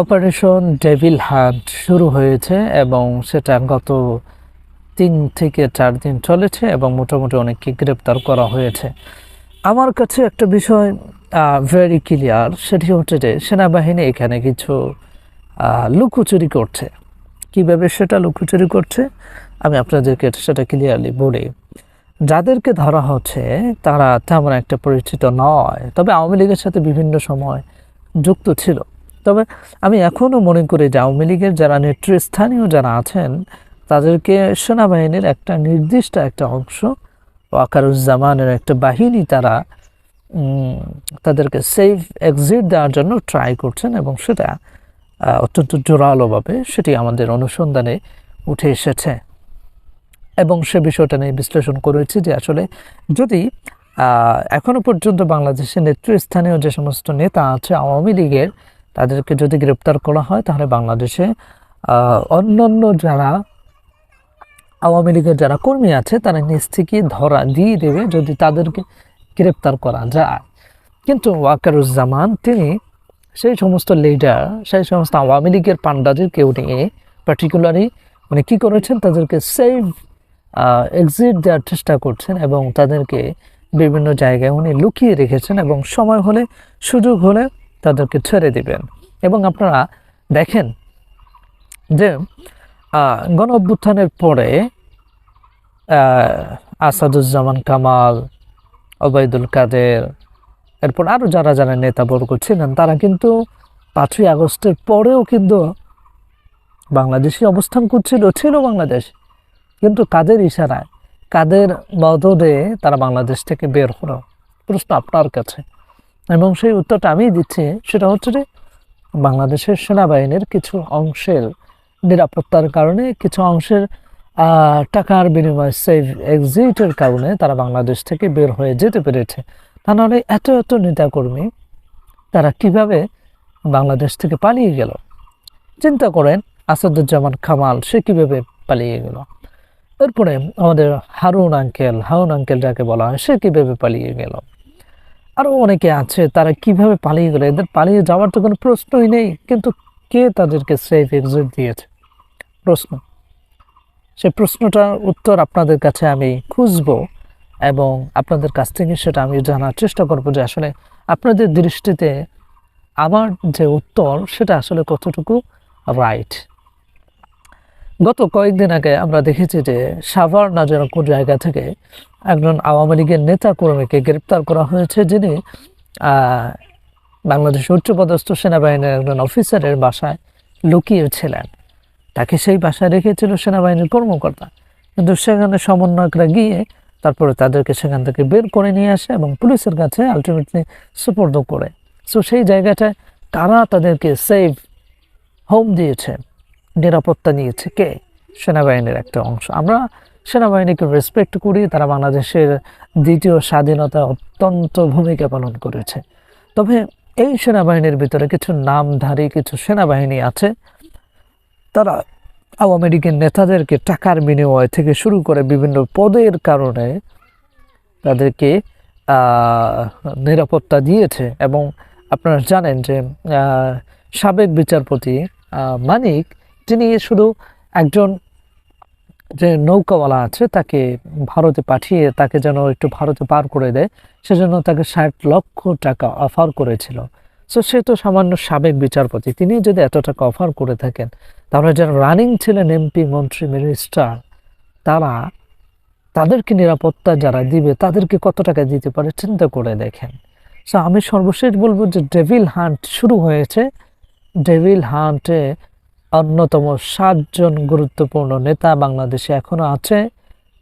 Operation devil hunt শুরু হয়েছে এবং সেটা গত তিন থেকে চার দিন চলেছে এবং মোটামুটি অনেককে গ্রেপ্তার করা হয়েছে। আমার কাছে একটা বিষয় ভেরি ক্লিয়ার সেটি হচ্ছে যে সেনাবাহিনী এখানে কিছু লুকোচুরি করছে। কীভাবে সেটা লুকোচুরি করছে? আমি আপনাদেরকে সেটা ক্লিয়ারলি বলি। যাদেরকে ধরা হচ্ছে, তারা তেমন একটা পরিচিত নয়। তবে আওয়ামী লীগের সাথে বিভিন্ন সময় যুক্ত ছিল। তবে আমি এখনও মনে করি যে আওয়ামী লীগের যারা নেতৃস্থানীয় যারা আছেন তাদেরকে সেনাবাহিনীর একটা নির্দিষ্ট একটা অংশ ওয়াকারুজ্জামানের একটা বাহিনী তারা তাদেরকে সেফ এক্সিট দেওয়ার জন্য ট্রাই করছেন এবং সেটা অত্যন্ত জোরালোভাবে সেটি আমাদের অনুসন্ধানে উঠে এসেছে। এবং সে বিষয়টা নিয়ে বিশ্লেষণ করেছি যে আসলে যদি আহ, এখনও পর্যন্ত বাংলাদেশের নেতৃস্থানীয় যে সমস্ত নেতা আছে আওয়ামী লীগের তাদেরকে যদি গ্রেপ্তার করা হয়, তাহলে বাংলাদেশে অন্যান্য যারা আওয়ামী লীগের যারা কর্মী আছে, তারা নিজ থেকে ধরা দিয়ে দেবে যদি তাদেরকে গ্রেপ্তার করা যায়। কিন্তু ওয়াকারুজ্জামান, তিনি সেই সমস্ত লিডার সেই সমস্ত আওয়ামী লীগের পান্ডাদের কেউ নিয়ে পার্টিকুলারলি মানে কী করেছেন? তাদেরকে সেভ এক্সিট দেওয়ার চেষ্টা করছেন এবং তাদেরকে বিভিন্ন জায়গায় উনি লুকিয়ে রেখেছেন এবং সময় হলে, সুযোগ হলে তাদেরকে ছেড়ে দিবেন। এবং আপনারা দেখেন যে গণ অভ্যুত্থানের পরে আসাদুজ্জামান কামাল, ওবায়দুল কাদের, এরপর আরও যারা যারা নেতাবর্গ ছিলেন, তারা কিন্তু পাঁচই আগস্টের পরেও কিন্তু বাংলাদেশে অবস্থান করছিল, ছিল বাংলাদেশ। কিন্তু কাদের ইশারায়, কাদের মদদে তারা বাংলাদেশ থেকে বের হলো? প্রশ্ন আপনার কাছে। এবং সেই উত্তরটা আমি দিচ্ছি, সেটা হচ্ছে যে বাংলাদেশের সেনাবাহিনীর কিছু অংশের নিরাপত্তার কারণে কিছু অংশের টাকার বিনিময়ে সেভ এক্সিটের কারণে তারা বাংলাদেশ থেকে বের হয়ে যেতে পেরেছে। তা নাহলে এত এত নেতাকর্মী তারা কীভাবে বাংলাদেশ থেকে পালিয়ে গেল? চিন্তা করেন আসাদুজ্জামান কামাল, সে কীভাবে পালিয়ে গেল? এরপরে আমাদের হারুন আঙ্কেল হারুন আঙ্কেল যাকে বলা হয়, সে কীভাবে পালিয়ে গেল? আরও অনেকে আছে, তারা কীভাবে পালিয়ে গেল? এদের পালিয়ে যাওয়ার তো কোনো প্রশ্নই নেই, কিন্তু কে তাদেরকে সেফ এক্সিট দিয়েছে? প্রশ্ন। সে প্রশ্নটার উত্তর আপনাদের কাছে আমি খুঁজবো এবং আপনাদের কাছ থেকে সেটা আমি জানার চেষ্টা করব যে আসলে আপনাদের দৃষ্টিতে আমার যে উত্তর, সেটা আসলে কতটুকু রাইট গত কয়েকদিন আগে আমরা দেখেছি যে সাভার না যেন কোন জায়গা থেকে একজন আওয়ামী লীগের নেতা কর্মীকে গ্রেপ্তার করা হয়েছে, যিনি বাংলাদেশ উচ্চপদস্থ সেনাবাহিনীর একজন অফিসারের বাসায় লুকিয়েছিলেন তাকে সেই বাসায় রেখেছিল সেনাবাহিনীর কর্মকর্তা। কিন্তু সেখানে সমন্বয়করা গিয়ে তারপরে তাদেরকে সেখান থেকে বের করে নিয়ে আসে এবং পুলিশের কাছে আলটিমেটলি সুপর্দ করে। সো সেই জায়গাটায় কারা তাদেরকে সেভ হোম দিয়েছে? নিরাপত্তা নিয়েছে কে? সেনাবাহিনীর একটা অংশ। আমরা সেনাবাহিনীকে রেসপেক্ট করি, তারা বাংলাদেশের দ্বিতীয় স্বাধীনতা অত্যন্ত ভূমিকা পালন করেছে। তবে এই সেনাবাহিনীর ভিতরে কিছু নামধারী, কিছু সেনাবাহিনী আছে, তারা আওয়ামী লীগের নেতাদেরকে টাকার বিনিময় থেকে শুরু করে বিভিন্ন পদের কারণে তাদেরকে নিরাপত্তা দিয়েছে এবং আপনারা জানেন যে সাবেক বিচারপতি মানিক তিনি শুধু একজন যে নৌকাওয়ালা আছে, তাকে ভারতে পাঠিয়ে, তাকে যেন একটু ভারতে পার করে দেয়, সেজন্য তাকে ষাট লক্ষ টাকা অফার করেছিল। সো সে তো সামান্য সাবেক বিচারপতি। তিনি যদি এত টাকা অফার করে থাকেন, তাহলে যারা রানিং ছিলেন এমপি মন্ত্রী মিনিস্টার তারা তাদেরকে নিরাপত্তা যারা দিবে, তাদেরকে কত টাকা দিতে পারে চিন্তা করে দেখেন। সো আমি সর্বশেষ বলব যে ডেভিল হান্ট শুরু হয়েছে। ডেভিল হান্টে অন্যতম সাতজন গুরুত্বপূর্ণ নেতা বাংলাদেশে এখনও আছে,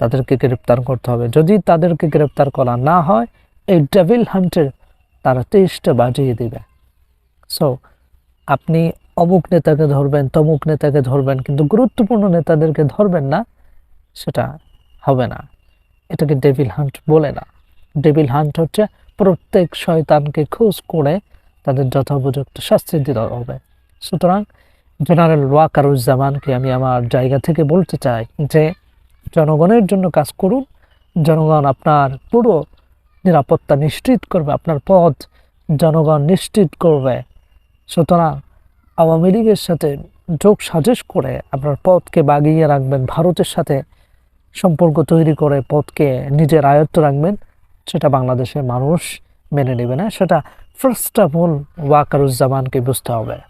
তাদেরকে গ্রেপ্তার করতে হবে। যদি তাদেরকে গ্রেপ্তার করা না হয়, এই ডেভিল হান্টের তারা তেইশটা বাজিয়ে দিবে। সো আপনি অমুক নেতাকে ধরবেন, তমুক নেতাকে ধরবেন, কিন্তু গুরুত্বপূর্ণ নেতাদেরকে ধরবেন না, সেটা হবে না। এটাকে ডেভিল হান্ট বলে না। ডেভিল হান্ট হচ্ছে প্রত্যেক শয়তানকে খোঁজ করে তাদের যথোপযুক্ত শাস্তি দিতে হবে। সুতরাং জেনারেল ওয়াকারুজ্জামানকে আমি আমার জায়গা থেকে বলতে চাই যে, জনগণের জন্য কাজ করুন। জনগণ আপনার পুরো নিরাপত্তা নিশ্চিত করবে, আপনার পথ জনগণ নিশ্চিত করবে। সুতরাং আওয়ামী লীগের সাথে যোগ সাজেশ করে আপনার পথকে বাগিয়ে রাখবেন, ভারতের সাথে সম্পর্ক তৈরি করে পথকে নিজের আয়ত্ত রাখবেন, সেটা বাংলাদেশের মানুষ মেনে নেবে না। সেটা ফার্স্ট অফ অল ওয়াকারুজ্জামানকে বুঝতে হবে।